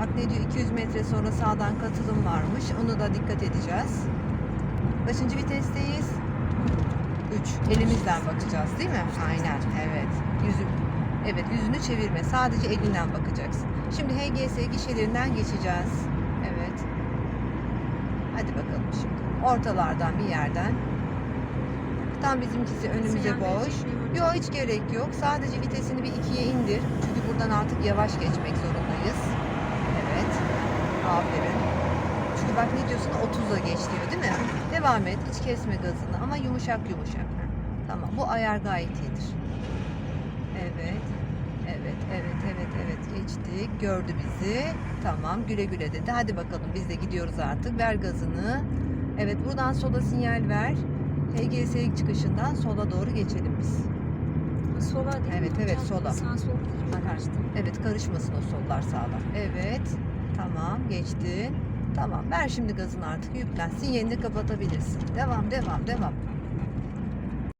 Bak ne diyor 200 metre sonra sağdan katılım varmış. Onu da dikkat edeceğiz. Kaçıncı vitesteyiz? 3. Elimizden bakacağız değil mi? Aynen. Evet. Yüzü Evet yüzünü çevirme. Sadece elinden bakacaksın. Şimdi HGS gişelerinden geçeceğiz. Evet. Hadi bakalım şimdi. Ortalardan bir yerden. Tam bizimkisi önümüze Sinyal boş. Yok hiç gerek yok. Sadece vitesini bir ikiye indir. Çünkü buradan artık yavaş geçmek zorundayız. Evet. Aferin. Çünkü bak ne diyorsun 30'a geç diyor değil mi? Devam et. Hiç kesme gazını ama yumuşak yumuşak. Tamam. Bu ayar gayet iyidir. Evet. Evet, evet, evet, evet geçtik. Gördü bizi. Tamam, güle güle dedi. Hadi bakalım biz de gidiyoruz artık. Ver gazını. Evet, buradan sola sinyal ver. HGS çıkışından sola doğru geçelim biz. Sola değil mi Evet, evet, hocam? sola. Sağ sol mi? Evet, karışmasın o sollar sağlar. Evet. Tamam, geçtin. Tamam, ver şimdi gazını artık yüklen. Sinyalini kapatabilirsin. Devam, devam, devam.